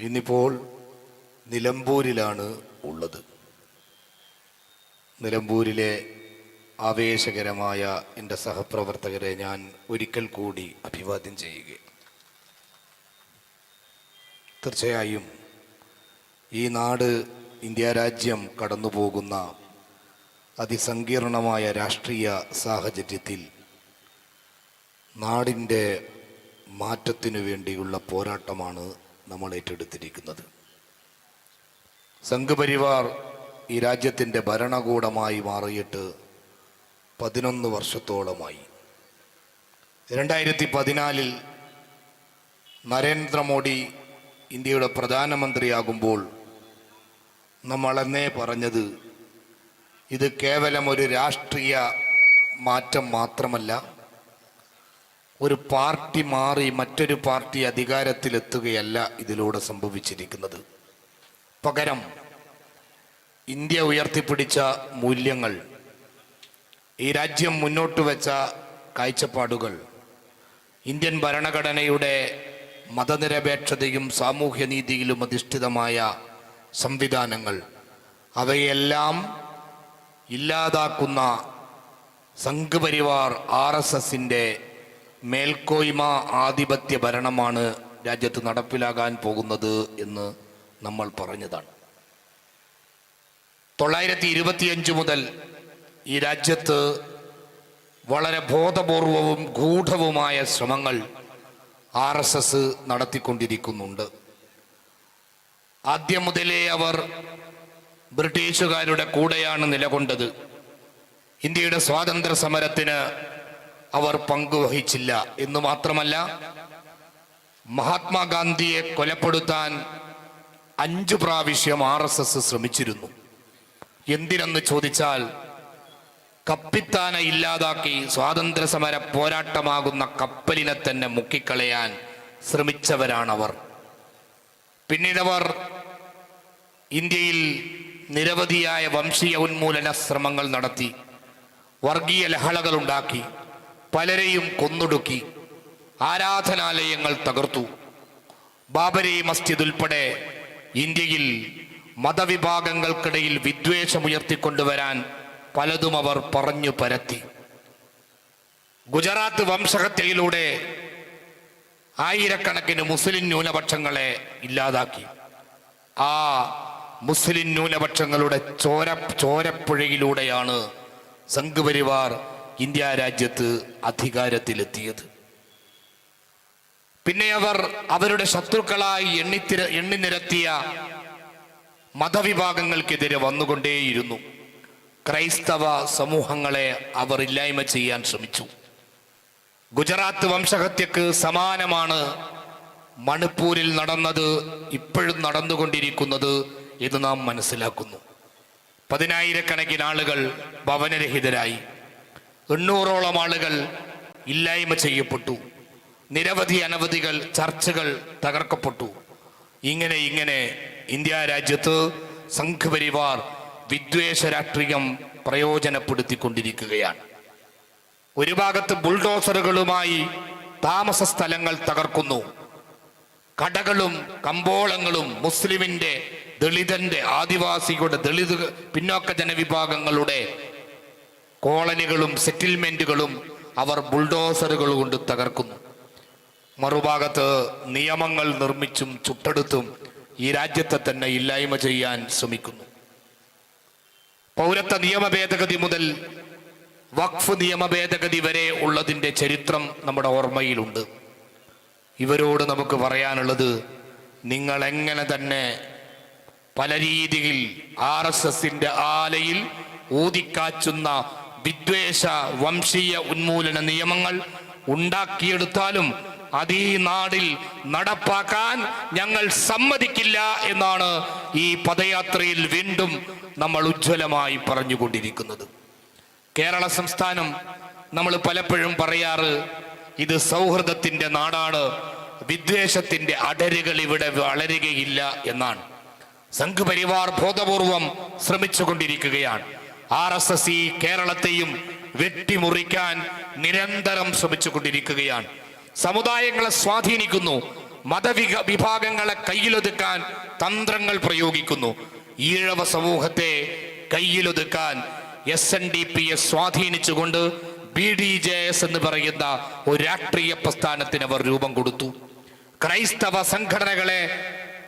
ഇന്നിപ്പോൾ നിലമ്പൂരിലാണ് ഉള്ളത്. നിലമ്പൂരിലെ ആവേശകരമായ എന്റെ സഹപ്രവർത്തകരെ ഞാൻ ഒരിക്കൽ കൂടി അഭിവാദ്യം ചെയ്യുക തീർച്ചയായും ഈ നാട് ഇന്ത്യ രാജ്യം കടന്നു പോകുന്ന അതിസങ്കീർണമായ രാഷ്ട്രീയ സാഹചര്യത്തിൽ നാടിന്റെ മാറ്റത്തിനു വേണ്ടിയുള്ള പോരാട്ടമാണ് നമ്മൾ ഏറ്റെടുത്തിരിക്കുന്നത്. സംഘപരിവാർ ഈ രാജ്യത്തിന്റെ ഭരണകൂടമായി മാറിയിട്ട് പതിനൊന്ന് വർഷത്തോളമായി. രണ്ടായിരത്തി പതിനാലിൽ നരേന്ദ്രമോദി ഇന്ത്യയുടെ പ്രധാനമന്ത്രിയാകുമ്പോൾ നമ്മളെന്നേ പറഞ്ഞത് ഇത് കേവലം ഒരു രാഷ്ട്രീയ മാറ്റം മാത്രമല്ല ഒരു പാർട്ടി മാറി മറ്റൊരു പാർട്ടി അധികാരത്തിലെത്തുകയല്ല ഇതിലൂടെ സംഭവിച്ചിരിക്കുന്നത്. പകരം ഇന്ത്യ ഉയർത്തിപ്പിടിച്ച മൂല്യങ്ങൾ ഈ രാജ്യം മുന്നോട്ട് വെച്ച കാഴ്ചപ്പാടുകൾ ഇന്ത്യൻ ഭരണഘടനയുടെ മതനിരപേക്ഷതയും സാമൂഹ്യനീതിയിലും അധിഷ്ഠിതമായ സംവിധാനങ്ങൾ അവയെല്ലാം ഇല്ലാതാക്കുന്ന സംഘപരിവാർ ആർ എസ് എസിന്റെ മേൽക്കോയ്മ ആധിപത്യ ഭരണമാണ് രാജ്യത്ത് നടപ്പിലാകാൻ പോകുന്നത് എന്ന് നമ്മൾ പറഞ്ഞതാണ്. തൊള്ളായിരത്തി ഇരുപത്തിയഞ്ച് മുതൽ ഈ രാജ്യത്ത് വളരെ ബോധപൂർവവും ഗൂഢവുമായ ശ്രമങ്ങൾ ആർ എസ് എസ് നടത്തിക്കൊണ്ടിരിക്കുന്നുണ്ട്. ആദ്യം മുതലേ അവർ ബ്രിട്ടീഷുകാരുടെ കൂടെയാണ് നിലകൊണ്ടത്. ഇന്ത്യയുടെ സ്വാതന്ത്ര്യ സമരത്തിന് അവർ പങ്കുവഹിച്ചില്ല. എന്ന് മാത്രമല്ല മഹാത്മാഗാന്ധിയെ കൊലപ്പെടുത്താൻ അഞ്ചു പ്രാവശ്യം ആർ എസ് എസ് ശ്രമിച്ചിരുന്നു. എന്തിനെന്ന് ചോദിച്ചാൽ കപ്പിത്താന ഇല്ലാതാക്കി സ്വാതന്ത്ര്യ സമര പോരാട്ടമാകുന്ന കപ്പലിനെ തന്നെ മുക്കിക്കളയാൻ ശ്രമിച്ചവരാണവർ. പിന്നീടവർ ഇന്ത്യയിൽ നിരവധിയായ വംശീയ ഉന്മൂലന ശ്രമങ്ങൾ നടത്തി വർഗീയ ലഹളകൾ ഉണ്ടാക്കി പലരെയും കൊന്നൊടുക്കി ആരാധനാലയങ്ങൾ തകർത്തു. ബാബരി മസ്ജിദ് ഉൾപ്പെടെ ഇന്ത്യയിൽ മതവിഭാഗങ്ങൾക്കിടയിൽ വിദ്വേഷമുയർത്തിക്കൊണ്ടുവരാൻ പലതും അവർ പറഞ്ഞു പരത്തി. ഗുജറാത്ത് വംശഹത്യയിലൂടെ ആയിരക്കണക്കിന് മുസ്ലിം ന്യൂനപക്ഷങ്ങളെ ഇല്ലാതാക്കി. ആ മുസ്ലിം ന്യൂനപക്ഷങ്ങളുടെ ചോര ചോരപ്പുഴയിലൂടെയാണ് സംഘപരിവാർ ഇന്ത്യ രാജ്യത്ത് അധികാരത്തിലെത്തിയത്. പിന്നെ അവർ അവരുടെ ശത്രുക്കളായി എണ്ണിത്തിര എണ്ണി നിരത്തിയ മതവിഭാഗങ്ങൾക്കെതിരെ വന്നുകൊണ്ടേയിരുന്നു. ക്രൈസ്തവ സമൂഹങ്ങളെ അവർ ഇല്ലായ്മ ചെയ്യാൻ ശ്രമിച്ചു. ഗുജറാത്ത് വംശഹത്യക്ക് സമാനമാണ് മണിപ്പൂരിൽ നടന്നത് ഇപ്പോഴും നടന്നുകൊണ്ടിരിക്കുന്നത് എന്ന് നാം മനസ്സിലാക്കുന്നു. പതിനായിരക്കണക്കിന് ആളുകൾ ഭവനരഹിതരായി. എണ്ണൂറോളം ആളുകൾ ഇല്ലായ്മ ചെയ്യപ്പെട്ടു. നിരവധി അനവധികൾ ചർച്ചകൾ തകർക്കപ്പെട്ടു. ഇങ്ങനെ ഇങ്ങനെ ഇന്ത്യ രാജ്യത്ത് സംഘപരിവാർ വിദ്വേഷ രാഷ്ട്രീയം പ്രയോജനപ്പെടുത്തിക്കൊണ്ടിരിക്കുകയാണ്. ഒരു ഭാഗത്ത് ബുൾഡോസറുകളുമായി താമസ സ്ഥലങ്ങൾ തകർക്കുന്നു. കടകളും കമ്പോളങ്ങളും മുസ്ലിമിന്റെ ദളിതന്റെ ആദിവാസികളുടെ ദളിത് പിന്നോക്ക ജനവിഭാഗങ്ങളുടെ കോളനികളും സെറ്റിൽമെന്റുകളും അവർ ബുൾഡോസറുകൾ കൊണ്ട് തകർക്കുന്നു. മറുഭാഗത്ത് നിയമങ്ങൾ നിർമ്മിച്ചും ചുട്ടെടുത്തും ഈ രാജ്യത്തെ തന്നെ ഇല്ലായ്മ ചെയ്യാൻ ശ്രമിക്കുന്നു. പൗരത്വ നിയമ ഭേദഗതി മുതൽ വഖഫ് നിയമ ഭേദഗതി വരെ ഉള്ളതിന്റെ ചരിത്രം നമ്മുടെ ഓർമ്മയിലുണ്ട്. ഇവരോട് നമുക്ക് പറയാനുള്ളത് നിങ്ങൾ എങ്ങനെ തന്നെ പല രീതിയിൽ ആർ എസ് എസിന്റെ ആലയിൽ ഊതിക്കാച്ചുന്ന വിദ്വേഷ വംശീയ ഉന്മൂലന നിയമങ്ങൾ ഉണ്ടാക്കിയെടുത്താലും അത് നാടിൽ നടപ്പാക്കാൻ ഞങ്ങൾ സമ്മതിക്കില്ല എന്നാണ് ഈ പദയാത്രയിൽ വീണ്ടും നമ്മൾ ഉജ്ജ്വലമായി പറഞ്ഞുകൊണ്ടിരിക്കുന്നത്. കേരള സംസ്ഥാനം നമ്മൾ പലപ്പോഴും പറയാറ് ഇത് സൗഹൃദത്തിന്റെ നാടാണ് വിദ്വേഷത്തിന്റെ അടരുകൾ ഇവിടെ വളരുകയില്ല എന്നാണ്. സംഘപരിവാർ ബോധപൂർവം ശ്രമിച്ചുകൊണ്ടിരിക്കുകയാണ്. ആർ എസ് എസ് ഈ കേരളത്തെയും വെട്ടിമുറിക്കാൻ നിരന്തരം ശ്രമിച്ചുകൊണ്ടിരിക്കുകയാണ്. സമുദായങ്ങളെ സ്വാധീനിക്കുന്നു. മതവിക വിഭാഗങ്ങളെ കയ്യിലൊതുക്കാൻ തന്ത്രങ്ങൾ പ്രയോഗിക്കുന്നു. ഈഴവ സമൂഹത്തെ കയ്യിലൊതുക്കാൻ എസ് എൻ ഡി പിയെ സ്വാധീനിച്ചുകൊണ്ട് ബി ഡി ജെ എസ് എന്ന് പറയുന്ന ഒരു രാഷ്ട്രീയ പ്രസ്ഥാനത്തിന് അവർ രൂപം കൊടുത്തു. ക്രൈസ്തവ സംഘടനകളെ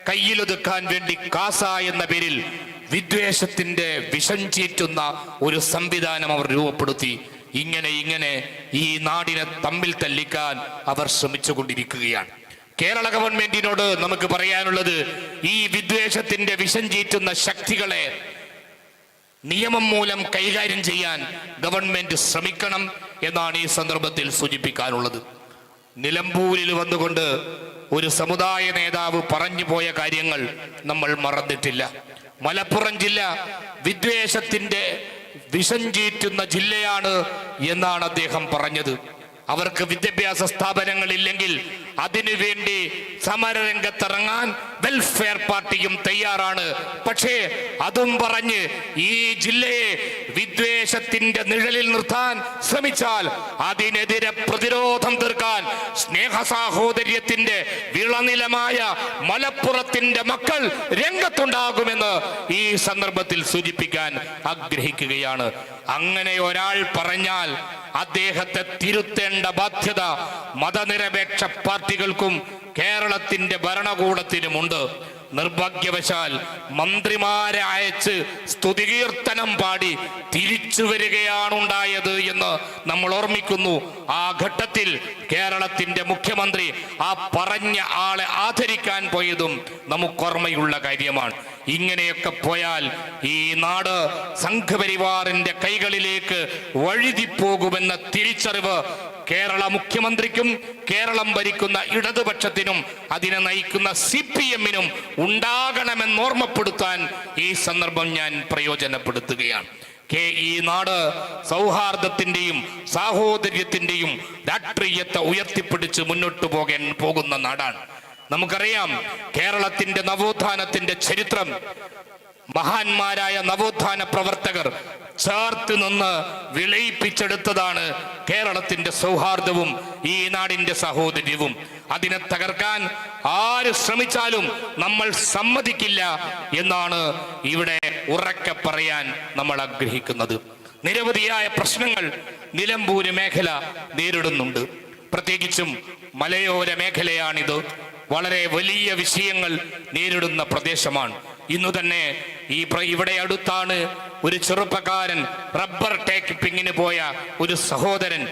കയ്യിലൊതുക്കാൻ വേണ്ടി കാസ എന്ന പേരിൽ വിദ്വേഷത്തിന്റെ വിഷം ചീറ്റുന്ന ഒരു സംവിധാനം അവർ രൂപപ്പെടുത്തി. ഇങ്ങനെ ഇങ്ങനെ ഈ നാടിനെ തമ്മിൽ തല്ലിക്കാൻ അവർ ശ്രമിച്ചുകൊണ്ടിരിക്കുകയാണ്. കേരള ഗവൺമെന്റിനോട് നമുക്ക് പറയാനുള്ളത് ഈ വിദ്വേഷത്തിന്റെ വിഷം ചീറ്റുന്ന ശക്തികളെ നിയമം മൂലം കൈകാര്യം ചെയ്യാൻ ഗവൺമെന്റ് ശ്രമിക്കണം എന്നാണ് ഈ സന്ദർഭത്തിൽ സൂചിപ്പിക്കാനുള്ളത്. നിലമ്പൂരിൽ വന്നുകൊണ്ട് ഒരു സമുദായ നേതാവ് പറഞ്ഞു പോയ കാര്യങ്ങൾ നമ്മൾ മറന്നിട്ടില്ല. മലപ്പുറം ജില്ല വിദ്വേഷത്തിന്റെ വിഷം ജില്ലയാണ് എന്നാണ് അദ്ദേഹം പറഞ്ഞത്. അവർക്ക് വിദ്യാഭ്യാസ സ്ഥാപനങ്ങളില്ലെങ്കിൽ അതിനുവേണ്ടി സമരരംഗത്തിറങ്ങാൻ വെൽഫെയർ പാർട്ടിയും തയ്യാറാണ്. പക്ഷേ അതും പറഞ്ഞ് ഈ ജില്ലയെ വിദ്വേഷത്തിന്റെ നിഴലിൽ നിർത്താൻ ശ്രമിച്ചാൽ അതിനെതിരെ പ്രതിരോധം തീർക്കാൻ സ്നേഹ സാഹോദര്യത്തിന്റെ വിളനിലമായ മലപ്പുറത്തിന്റെ മക്കൾ രംഗത്തുണ്ടാകുമെന്ന് ഈ സന്ദർഭത്തിൽ സൂചിപ്പിക്കാൻ ആഗ്രഹിക്കുകയാണ്. അങ്ങനെ ഒരാൾ പറഞ്ഞാൽ അദ്ദേഹത്തെ തിരുത്തേണ്ട ബാധ്യത മതനിരപേക്ഷ പാർട്ടികൾക്കും കേരളത്തിന്റെ ഭരണകൂടത്തിനുമുണ്ട്. നിർഭാഗ്യവശാൽ മന്ത്രിമാരെ അയച്ച് സ്തുതികീർത്തനം പാടി തിരിച്ചു വരികയാണുണ്ടായത് എന്ന് നമ്മൾ ഓർമ്മിക്കുന്നു. ആ ഘട്ടത്തിൽ കേരളത്തിന്റെ മുഖ്യമന്ത്രി ആ പറഞ്ഞ ആളെ ആദരിക്കാൻ പോയതും നമുക്കോർമ്മയുള്ള കാര്യമാണ്. ഇങ്ങനെയൊക്കെ പോയാൽ ഈ നാട് സംഘപരിവാറിന്റെ കൈകളിലേക്ക് വഴുതിപ്പോകുമെന്ന തിരിച്ചറിവ് കേരള മുഖ്യമന്ത്രിക്കും കേരളം ഭരിക്കുന്ന ഇടതുപക്ഷത്തിനും അതിനെ നയിക്കുന്ന സി പി എമ്മിനും ഉണ്ടാകണമെന്ന് ഓർമ്മപ്പെടുത്താൻ ഈ സന്ദർഭം ഞാൻ പ്രയോജനപ്പെടുത്തുകയാണ്. കെ ഈ നാട് സൗഹാർദ്ദത്തിന്റെയും സാഹോദര്യത്തിന്റെയും രാഷ്ട്രീയത്തെ ഉയർത്തിപ്പിടിച്ച് മുന്നോട്ട് പോകാൻ പോകുന്ന നാടാണ്. നമുക്കറിയാം കേരളത്തിന്റെ നവോത്ഥാനത്തിന്റെ ചരിത്രം മഹാന്മാരായ നവോത്ഥാന പ്രവർത്തകർ ചേർത്ത് നിന്ന് വിളയിപ്പിച്ചെടുത്തതാണ് കേരളത്തിന്റെ സൗഹാർദ്ദവും ഈ നാടിന്റെ സഹോദര്യവും. അതിനെ തകർക്കാൻ ആര് ശ്രമിച്ചാലും നമ്മൾ സമ്മതിക്കില്ല എന്നാണ് ഇവിടെ ഉറക്കെ പറയാൻ നമ്മൾ ആഗ്രഹിക്കുന്നത്. നിരവധിയായ പ്രശ്നങ്ങൾ നിലമ്പൂര് മേഖല നേരിടുന്നുണ്ട്. പ്രത്യേകിച്ചും മലയോര മേഖലയാണിത്. വളരെ വലിയ വിഷയങ്ങൾ നേരിടുന്ന പ്രദേശമാണ്. ഇന്നു തന്നെ ഈ ഇവിടെ അടുത്താണ് ഒരു ചെറുപ്പക്കാരൻ റബ്ബർ ടേക്കിപ്പിങ്ങിന് പോയ ഒരു സഹോദരൻ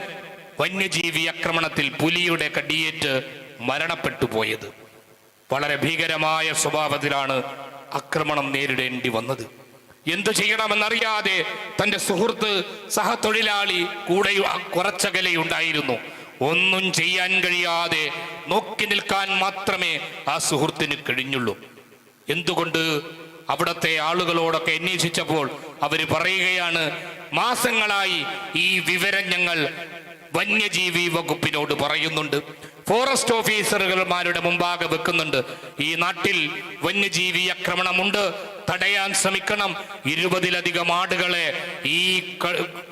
വന്യജീവി ആക്രമണത്തിൽ പുലിയുടെ കടിയേറ്റ് മരണപ്പെട്ടു പോയത്. വളരെ ഭീകരമായ സ്വഭാവത്തിലാണ് ആക്രമണം നേരിടേണ്ടി വന്നത്. എന്തു ചെയ്യണമെന്നറിയാതെ തന്റെ സുഹൃത്ത് സഹതൊഴിലാളി കൂടെ കുറച്ചകലെയുണ്ടായിരുന്നു. ഒന്നും ചെയ്യാൻ കഴിയാതെ നോക്കി നിൽക്കാൻ മാത്രമേ ആ സുഹൃത്തിന് കഴിഞ്ഞുള്ളൂ. എന്തുകൊണ്ട് അവിടത്തെ ആളുകളോടൊക്കെ അന്വേഷിച്ചപ്പോൾ അവർ പറയുകയാണ് മാസങ്ങളായി ഈ വിവരം ഞങ്ങൾ വന്യജീവി വകുപ്പിനോട് പറയുന്നുണ്ട്. ഫോറസ്റ്റ് ഓഫീസറുകൾമാരുടെ മുമ്പാകെ വെക്കുന്നുണ്ട്. ഈ നാട്ടിൽ വന്യജീവി ആക്രമണമുണ്ട്. തടയാൻ ശ്രമിക്കണം. ഇരുപതിലധികം ആടുകളെ ഈ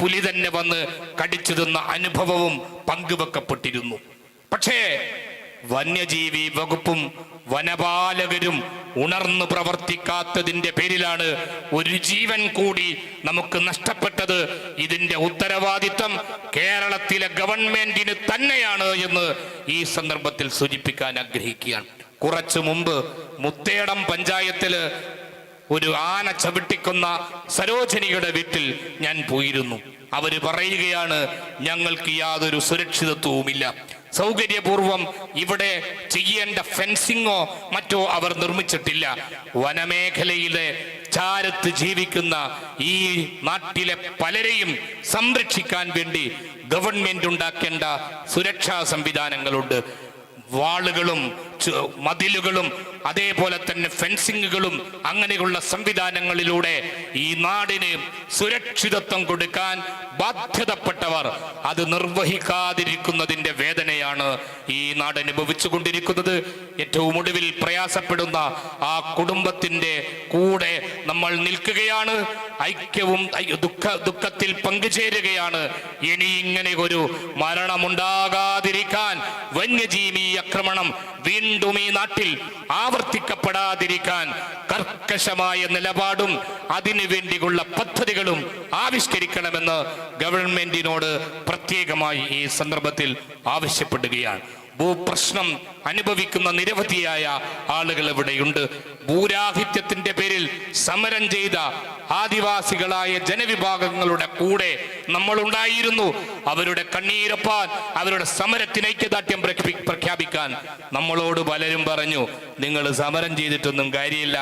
പുലി തന്നെ വന്ന് കടിച്ചു തിന്ന അനുഭവവും പങ്കുവെക്കപ്പെട്ടിരുന്നു. പക്ഷേ വന്യജീവി വകുപ്പും വനപാലകരും ഉണർന്നു പ്രവർത്തിക്കാത്തതിന്റെ പേരിലാണ് ഒരു ജീവൻ കൂടി നമുക്ക് നഷ്ടപ്പെട്ടത്. ഇതിന്റെ ഉത്തരവാദിത്തം കേരളത്തിലെ ഗവൺമെന്റിന് തന്നെയാണ് എന്ന് ഈ സന്ദർഭത്തിൽ സൂചിപ്പിക്കാൻ ആഗ്രഹിക്കുകയാണ്. കുറച്ചു മുമ്പ് മുത്തേടം പഞ്ചായത്തിൽ ഒരു ആന ചവിട്ടിക്കുന്ന സരോജനിയുടെ വീട്ടിൽ ഞാൻ പോയിരുന്നു. അവർ പറയുകയാണ് ഞങ്ങൾക്ക് യാതൊരു സുരക്ഷിതത്വവുമില്ല. സൗകര്യപൂർവം ഇവിടെ ചെയ്യേണ്ട ഫെൻസിങ്ങോ മറ്റോ അവർ നിർമ്മിച്ചിട്ടില്ല. വനമേഖലയിലെ ചാരത്ത് ജീവിക്കുന്ന ഈ നാട്ടിലെ പലരെയും സംരക്ഷിക്കാൻ വേണ്ടി ഗവൺമെന്റ് ഉണ്ടാക്കേണ്ട സുരക്ഷാ സംവിധാനങ്ങളുണ്ട്. വാളുകളും മതിലുകളും അതേപോലെ തന്നെ ഫെൻസിങ്ങുകളും അങ്ങനെയുള്ള സംവിധാനങ്ങളിലൂടെ ഈ നാടിന് സുരക്ഷിതത്വം കൊടുക്കാൻ ബാധ്യതപ്പെട്ടവർ അത് നിർവഹിക്കാതിരിക്കുന്നതിന്റെ വേദനയാണ് ഈ നാട് അനുഭവിച്ചു കൊണ്ടിരിക്കുന്നത്. ഏറ്റവും ഒടുവിൽ പ്രയാസപ്പെടുന്ന ആ കുടുംബത്തിന്റെ കൂടെ നമ്മൾ നിൽക്കുകയാണ്. ഐക്യവും ദുഃഖ ദുഃഖത്തിൽ പങ്കുചേരുകയാണ്. ഇനി ഇങ്ങനെ ഒരു മരണമുണ്ടാകാതിരിക്കാൻ വന്യജീവി ആക്രമണം വീണ്ടും ഈ നാട്ടിൽ ആവർത്തിക്കപ്പെടാതിരിക്കാൻ കർക്കശമായ നിലപാടും അതിനു വേണ്ടിയുള്ള പദ്ധതികളും ആവിഷ്കരിക്കണമെന്ന് ഗവൺമെന്റിനോട് പ്രത്യേകമായി ഈ സന്ദർഭത്തിൽ ആവശ്യപ്പെടുകയാണ്. ഭൂപ്രശ്നം അനുഭവിക്കുന്ന നിരവധിയായ ആളുകൾ ഇവിടെയുണ്ട്. ഭൂരാഹിത്യത്തിന്റെ പേരിൽ സമരം ചെയ്ത ആദിവാസികളായ ജനവിഭാഗങ്ങളുടെ കൂടെ നമ്മൾ ഉണ്ടായിരുന്നു അവരുടെ കണ്ണീരപ്പാൻ അവരുടെ സമരത്തിന് ഐക്യദാർഢ്യം പ്രഖ്യാപിക്കാൻ നമ്മളോട് പലരും പറഞ്ഞു നിങ്ങൾ സമരം ചെയ്തിട്ടൊന്നും കാര്യമില്ല.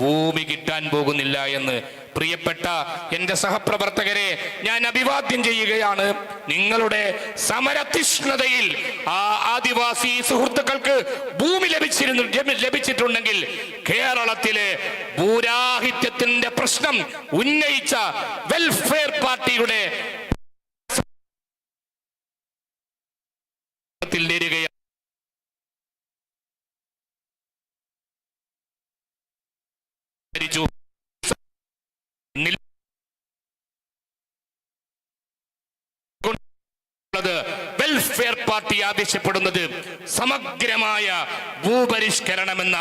ഭൂമി കിട്ടാൻ പോകുന്നില്ല എന്ന്. പ്രിയപ്പെട്ട എന്റെ സഹപ്രവർത്തകരെ ഞാൻ അഭിവാദ്യം ചെയ്യുകയാണ്. നിങ്ങളുടെ സമരതൃഷ്ണതയിൽ ആ ആദിവാസി സുഹൃത്തുക്കൾക്ക് ഭൂമി ലഭിച്ചിരുന്നു ലഭിച്ചിട്ടുണ്ടെങ്കിൽ ലഭിച്ചിട്ടുണ്ടെങ്കിൽ കേരളത്തിലെ ഭൂരാഹിത്യത്തിന്റെ പ്രശ്നം ഉന്നയിച്ച വെൽഫെയർ പാർട്ടിയുടെ നേരുകയാണ് ഭരിച്ചു. നിൽ- ഉള്ളത് വെൽഫെയർ പാർട്ടി ആവശ്യപ്പെടുന്നത് സമഗ്രമായ ഭൂപരിഷ്കരണമെന്ന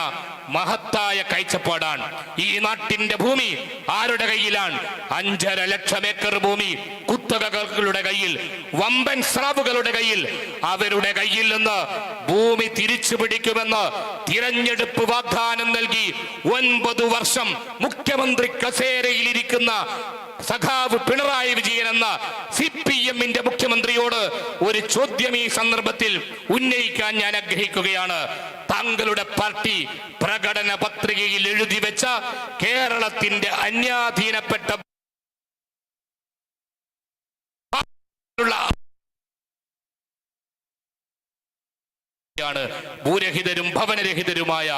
മഹത്തായ കാഴ്ചപ്പാടാണ്. ഈ നാട്ടിന്റെ ഭൂമി ആരുടെ കയ്യിലാണ്? അഞ്ചര ലക്ഷം ഏക്കർ ഭൂമി കുത്തകകളുടെ കയ്യിൽ വമ്പൻ സ്രാവുകളുടെ കയ്യിൽ. അവരുടെ കയ്യിൽ നിന്ന് ഭൂമി തിരിച്ചു പിടിക്കുമെന്ന് തിരഞ്ഞെടുപ്പ് വാഗ്ദാനം നൽകി ഒൻപത് വർഷം മുഖ്യമന്ത്രി കസേരയിലിരിക്കുന്ന സഖാവ് പിണറായി വിജയൻ എന്ന സി പി എമ്മിന്റെ മുഖ്യമന്ത്രിയോട് ഒരു ചോദ്യം ഈ സന്ദർഭത്തിൽ ഉന്നയിക്കാൻ ഞാൻ ആഗ്രഹിക്കുകയാണ്. താങ്കളുടെ പാർട്ടി പ്രകടന പത്രികയിൽ എഴുതി വെച്ച കേരളത്തിന്റെ അന്യാധീനപ്പെട്ട ാണ് ഭൂരഹിതരും ഭവനരഹിതരുമായ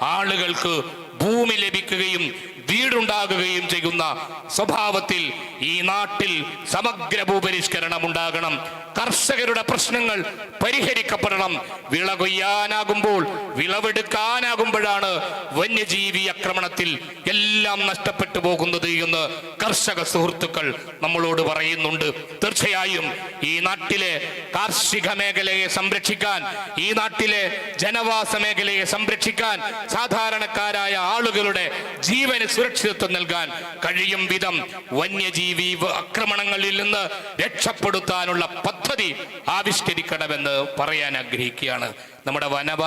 ആളുകൾക്ക് ഭൂമി ലഭിക്കുകയും വീടുണ്ടാകുകയും ചെയ്യുന്ന സ്വഭാവത്തിൽ ഈ നാട്ടിൽ സമഗ്ര ഭൂപരിഷ്കരണം ഉണ്ടാകണം കർഷകരുടെ പ്രശ്നങ്ങൾ പരിഹരിക്കപ്പെടണം. വിള കൊയ്യാനാകുമ്പോൾ വിളവെടുക്കാനാകുമ്പോഴാണ് വന്യജീവി ആക്രമണത്തിൽ എല്ലാം നഷ്ടപ്പെട്ടു പോകുന്നത് എന്ന് കർഷക സുഹൃത്തുക്കൾ നമ്മളോട് പറയുന്നുണ്ട്. തീർച്ചയായും ഈ നാട്ടിലെ കാർഷിക മേഖലയെ സംരക്ഷിക്കാൻ ഈ നാട്ടിലെ ജനവാസ മേഖലയെ സംരക്ഷിക്കാൻ സാധാരണക്കാരായ ആളുകളുടെ ജീവന് സുരക്ഷിതത്വം നൽകാൻ കഴിയും വിധം വന്യജീവി ആക്രമണങ്ങളിൽ നിന്ന് രക്ഷപ്പെടുത്താനുള്ള പദ്ധതി ആവിഷ്കരിക്കണമെന്ന് പറയാൻ ആഗ്രഹിക്കുകയാണ്. നമ്മുടെ വനവ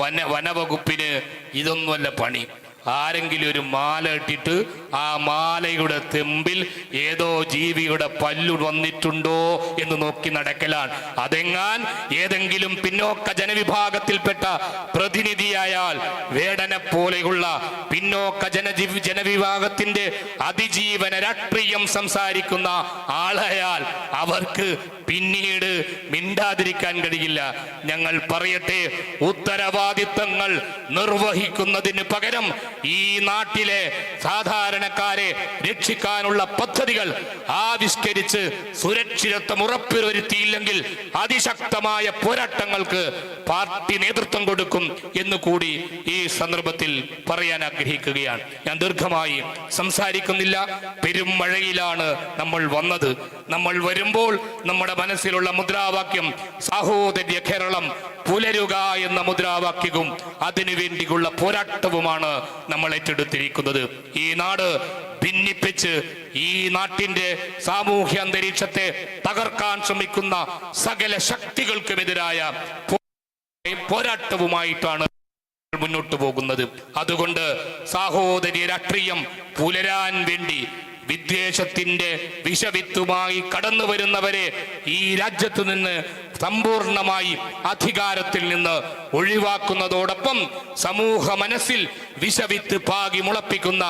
വന വനവകുപ്പിന് ഇതൊന്നുമല്ല പണി. ആരെങ്കിലും ഒരു മാല ഇട്ടിട്ട് ആ മാലയുടെ തെമ്പിൽ ഏതോ ജീവിയുടെ പല്ലു വന്നിട്ടുണ്ടോ എന്ന് നോക്കി നടക്കലാണ്. അതെങ്ങാൻ ഏതെങ്കിലും പിന്നോക്ക ജനവിഭാഗത്തിൽപ്പെട്ട പ്രതിനിധിയായാൽ വേടനെ പോലെയുള്ള പിന്നോക്ക ജനജീ ജനവിഭാഗത്തിന്റെ അതിജീവന രാഷ്ട്രീയം സംസാരിക്കുന്ന ആളായാൽ അവർക്ക് പിന്നീട് മിണ്ടാതിരിക്കാൻ കഴിയില്ല. ഞങ്ങൾ പറയട്ടെ ഉത്തരവാദിത്തങ്ങൾ നിർവഹിക്കുന്നതിന് പകരം ഈ നാട്ടിലെ സാധാരണക്കാരെ രക്ഷിക്കാനുള്ള പദ്ധതികൾ ആവിഷ്കരിച്ച് സുരക്ഷിതത്വം ഉറപ്പുവരുത്തിയില്ലെങ്കിൽ അതിശക്തമായ പോരാട്ടങ്ങൾക്ക് പാർട്ടി നേതൃത്വം കൊടുക്കും എന്ന് കൂടി ഈ സന്ദർഭത്തിൽ പറയാൻ ആഗ്രഹിക്കുകയാണ്. ഞാൻ ദീർഘമായി സംസാരിക്കുന്നില്ല. പെരുമഴയിലാണ് നമ്മൾ വന്നത്. നമ്മൾ വരുമ്പോൾ നമ്മുടെ മനസ്സിലുള്ള മുദ്രാവാക്യം സാഹോദര്യ കേരളം പുലരുക എന്ന മുദ്രാവാക്യവും അതിനുവേണ്ടിയുള്ള പോരാട്ടവുമാണ് നമ്മൾ ഏറ്റെടുത്തിരിക്കുന്നത്. ഈ നാട് ഭിന്നിപ്പിച്ച് ഈ നാട്ടിന്റെ സാമൂഹ്യ അന്തരീക്ഷത്തെ തകർക്കാൻ ശ്രമിക്കുന്ന സകല ശക്തികൾക്കുമെതിരായ പോരാട്ടവുമായിട്ടാണ് മുന്നോട്ട് പോകുന്നത്. അതുകൊണ്ട് സാഹോദര്യ രാഷ്ട്രീയം പുലരാൻ വേണ്ടി വിദ്വേഷത്തിന്റെ വിഷവിത്തുമായി കടന്നു വരുന്നവരെ ഈ രാജ്യത്ത് നിന്ന് സമ്പൂർണമായി അധികാരത്തിൽ നിന്ന് ഒഴിവാക്കുന്നതോടൊപ്പം സമൂഹ മനസ്സിൽ വിഷവിത്ത് പാകി മുളപ്പിക്കുന്ന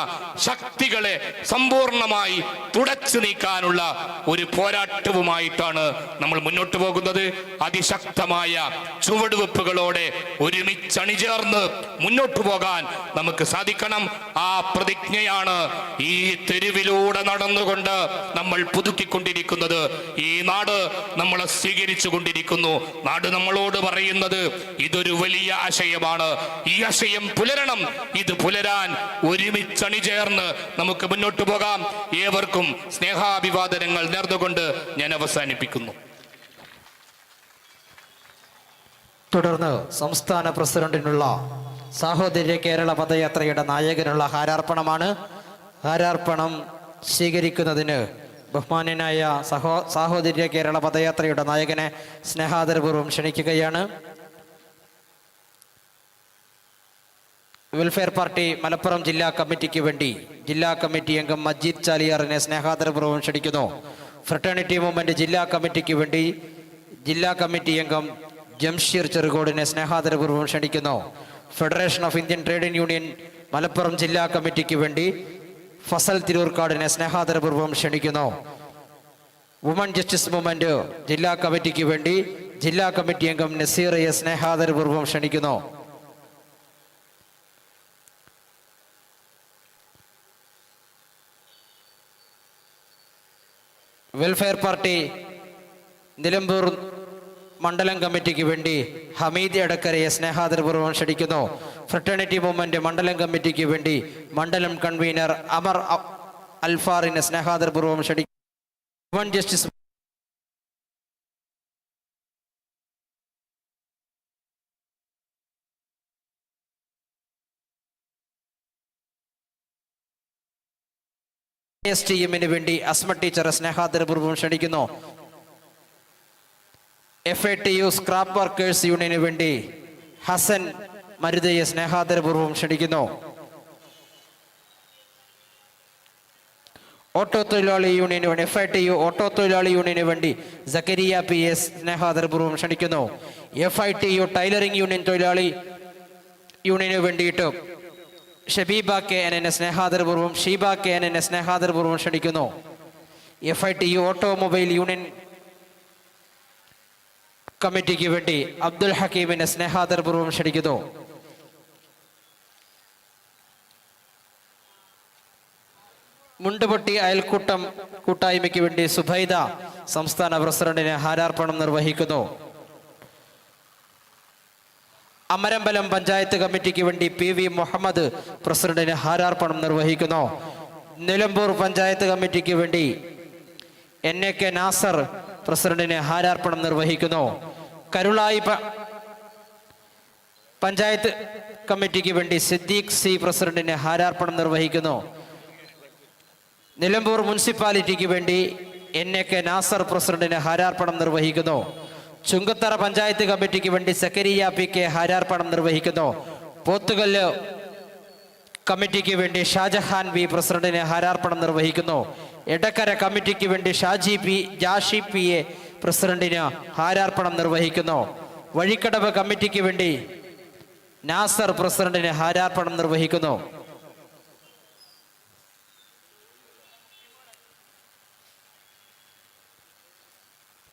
ശക്തികളെ സമ്പൂർണമായി തുടച്ചു നീക്കാനുള്ള ഒരു പോരാട്ടവുമായിട്ടാണ് നമ്മൾ മുന്നോട്ട് പോകുന്നത്. അതിശക്തമായ ചുവടുവെപ്പുകളോടെ ഒരുമിച്ചണിചേർന്ന് മുന്നോട്ട് പോകാൻ നമുക്ക് സാധിക്കണം. ആ പ്രതിജ്ഞയാണ് ഈ തെരുവിലൂടെ നടന്നുകൊണ്ട് നമ്മൾ പുതുക്കിക്കൊണ്ടിരിക്കുന്നത്. ഈ നാട് നമ്മളെ സ്വീകരിച്ചു കൊണ്ടിരിക്കുന്നത് എത്തിക്കൊണ്ടിരിക്കുന്നു നാട് നമ്മളോട് പറയുന്നത് ഇതൊരു വലിയ ആശയമാണ്. ഈ ആശയം പുലരണം. ഇത് പുലരാൻ ഒരുമിച്ചണി ചേർന്ന് നമുക്ക് മുന്നോട്ട് പോകാം. ഏവർക്കും സ്നേഹാഭിവാദനങ്ങൾ നേർന്നുകൊണ്ട് ഞാൻ അവസാനിപ്പിക്കുന്നു. തുടർന്ന് സംസ്ഥാന പ്രസിഡന്റിനുള്ള സാഹോദര്യ കേരള പദയാത്രയുടെ നായകനുള്ള ഹാരാർപ്പണമാണ്. ഹാരാർപ്പണം സ്വീകരിക്കുന്നതിന് ബഹുമാന്യനായ സഹോ സാഹോദര്യ കേരള പദയാത്രയുടെ നായകനെ സ്നേഹാദരപൂർവം ക്ഷണിക്കുകയാണ്. വെൽഫെയർ പാർട്ടി മലപ്പുറം ജില്ലാ കമ്മിറ്റിക്ക് വേണ്ടി ജില്ലാ കമ്മിറ്റി അംഗം മജീദ് ചാലിയാറിനെ സ്നേഹാദരപൂർവം ക്ഷണിക്കുന്നു. ഫ്രട്ടേണിറ്റി മൂവ്മെന്റ് ജില്ലാ കമ്മിറ്റിക്ക് വേണ്ടി ജില്ലാ കമ്മിറ്റി അംഗം ജംഷീർ ചെറുകോടിനെ സ്നേഹാദരപൂർവം ക്ഷണിക്കുന്നു. Federation of Indian trade union Malappuram ജില്ലാ കമ്മിറ്റിക്ക് വേണ്ടി ഫസൽ തിരൂർക്കാടിനെ സ്നേഹാദരപൂർവം ക്ഷണിക്കുന്നു. വുമൺ ജസ്റ്റിസ് മൂവ്മെന്റ് ജില്ലാ കമ്മിറ്റിക്ക് വേണ്ടി ജില്ലാ കമ്മിറ്റി അംഗം നസീറയെ സ്നേഹാദരപൂർവം ക്ഷണിക്കുന്നു. വെൽഫെയർ പാർട്ടി നിലമ്പൂർ മണ്ഡലം കമ്മിറ്റിക്ക് വേണ്ടി ഹമീദ് എടക്കരയെ സ്നേഹാദരപൂർവം ക്ഷണിക്കുന്നു. ഫ്രട്ടേണിറ്റി മൂവ്മെന്റ് മണ്ഡലം കമ്മിറ്റിക്ക് വേണ്ടി മണ്ഡലം കൺവീനർ അമർ അൽഫാറിനെ സ്നേഹാദരപൂർവം ക്ഷണിക്കുന്നു വുമൺ ജസ്റ്റിസ് എസ് ടി എമ്മിന് വേണ്ടി അസ്മ ടീച്ചറെ സ്നേഹാദരപൂർവം ക്ഷണിക്കുന്നു. F A T U scrap workers യൂണിയന് വേണ്ടി ഹസൻ മരുതയെ സ്നേഹാദരപൂർവം ക്ഷണിക്കുന്നു. ഓട്ടോ തൊഴിലാളി യൂണിയന് വേണ്ടി F I T U auto തൊഴിലാളി യൂണിയന് വേണ്ടി സക്കരിയ പി എസ് സ്നേഹാദരപൂർവം ക്ഷണിക്കുന്നു. F I T U tailoring union തൊഴിലാളി യൂണിയന് വേണ്ടിയിട്ട് ഷബീബ കെ എൻ എന്നെ സ്നേഹാദരപൂർവം ഷീബ കെ എൻ എന്നെ സ്നേഹാദരപൂർവം ക്ഷണിക്കുന്നു. F I T U automobile union കമ്മിറ്റിക്ക് വേണ്ടി അബ്ദുൽ ഹക്കീമിനെ സ്നേഹാദരപൂർവം ക്ഷണിക്കുന്നു. മുണ്ടുപൊട്ടി അയൽക്കൂട്ടം കൂട്ടായ്മയ്ക്ക് വേണ്ടി സുബൈദ സംസ്ഥാന പ്രസിഡന്റിന് ഹാരാർപ്പണം നിർവഹിക്കുന്നു. അമരമ്പലം പഞ്ചായത്ത് കമ്മിറ്റിക്ക് വേണ്ടി പി വി മുഹമ്മദ് പ്രസിഡന്റിന് ഹാരാർപ്പണം നിർവഹിക്കുന്നു. നിലമ്പൂർ പഞ്ചായത്ത് കമ്മിറ്റിക്ക് വേണ്ടി എൻ എ കെ നാസർ പ്രസിഡന്റിന് ഹാരാർപ്പണം നിർവഹിക്കുന്നു. കരുളായി പഞ്ചായത്ത് കമ്മിറ്റിക്ക് വേണ്ടി സിദ്ദീഖ് സി പ്രസിഡന്റിന് ഹാരാർപ്പണം നിർവഹിക്കുന്നു. നിലമ്പൂർ മുനിസിപ്പാലിറ്റിക്ക് വേണ്ടി എൻ എ കെ നാസർ പ്രസിഡന്റിന് ഹാരാർപ്പണം നിർവഹിക്കുന്നു. ചുങ്കത്തറ പഞ്ചായത്ത് കമ്മിറ്റിക്ക് വേണ്ടി സക്കരിയ പി കെ ഹാരാർപ്പണം നിർവഹിക്കുന്നു. പോത്തുകല്ല് കമ്മിറ്റിക്ക് വേണ്ടി ഷാജഹാൻ വി പ്രസിഡന്റിന് ഹാരാർപ്പണം നിർവഹിക്കുന്നു. എടക്കര കമ്മിറ്റിക്ക് വേണ്ടി Shaji P Jashi P A പ്രസിഡന്റിന് ഹാരാർപ്പണം നിർവഹിക്കുന്നു. വഴിക്കടവ് കമ്മിറ്റിക്ക് വേണ്ടി നാസർ പ്രസിഡന്റിന് ഹാരാർപ്പണം നിർവഹിക്കുന്നു.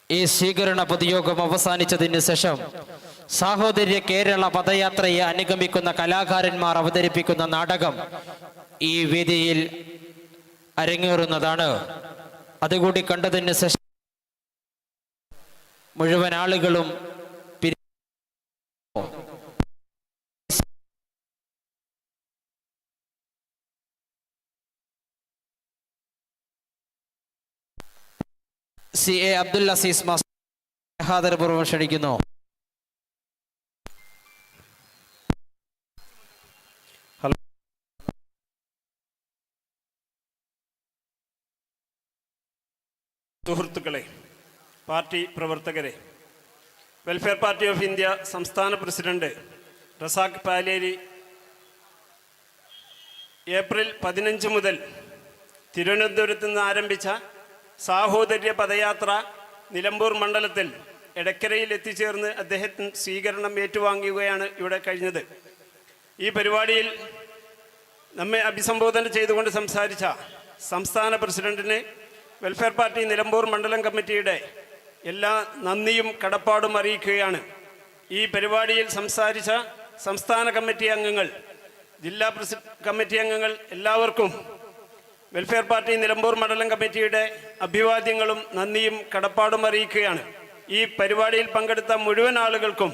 ഈ സ്വീകരണ പൊതുയോഗം അവസാനിച്ചതിന് ശേഷം സാഹോദര്യ കേരള പദയാത്രയെ അനുഗമിക്കുന്ന കലാകാരന്മാർ അവതരിപ്പിക്കുന്ന നാടകം ഈ വേദിയിൽ അരങ്ങേറുന്നതാണ്. അതുകൂടി കണ്ടതിന് ശേഷം മുഴുവൻ ആളുകളും C A Abdul Azeez master ആദരപൂർവം ക്ഷണിക്കുന്നു. സുഹൃത്തുക്കളെ പാർട്ടി പ്രവർത്തകരെ. വെൽഫെയർ പാർട്ടി ഓഫ് ഇന്ത്യ സംസ്ഥാന പ്രസിഡന്റ് റസാഖ് പാലേരി ഏപ്രിൽ പതിനഞ്ച് മുതൽ തിരുവനന്തപുരത്ത് നിന്ന് ആരംഭിച്ച സാഹോദര്യ പദയാത്ര നിലമ്പൂർ മണ്ഡലത്തിൽ എടക്കരയിൽ എത്തിച്ചേർന്ന് അദ്ദേഹത്തിന് സ്വീകരണം ഏറ്റുവാങ്ങുകയാണ് ഇവിടെ കഴിഞ്ഞത്. ഈ പരിപാടിയിൽ നമ്മെ അഭിസംബോധന ചെയ്തുകൊണ്ട് സംസാരിച്ച സംസ്ഥാന പ്രസിഡന്റിന് വെൽഫെയർ പാർട്ടി നിലമ്പൂർ മണ്ഡലം കമ്മിറ്റിയുടെ എല്ലാ നന്ദിയും കടപ്പാടും അറിയിക്കുകയാണ്. ഈ പരിപാടിയിൽ സംസാരിച്ച സംസ്ഥാന കമ്മിറ്റി അംഗങ്ങൾ ജില്ലാ കമ്മിറ്റി അംഗങ്ങൾ എല്ലാവർക്കും വെൽഫെയർ പാർട്ടി നിലമ്പൂർ മണ്ഡലം കമ്മിറ്റിയുടെ അഭിവാദ്യങ്ങളും നന്ദിയും കടപ്പാടും അറിയിക്കുകയാണ്. ഈ പരിപാടിയിൽ പങ്കെടുത്ത മുഴുവൻ ആളുകൾക്കും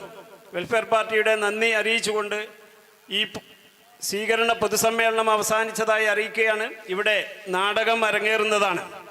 വെൽഫെയർ പാർട്ടിയുടെ നന്ദി അറിയിച്ചുകൊണ്ട് ഈ സ്വീകരണ പൊതുസമ്മേളനം അവസാനിച്ചതായി അറിയിക്കുകയാണ്. ഇവിടെ നാടകം അരങ്ങേറുന്നതാണ്.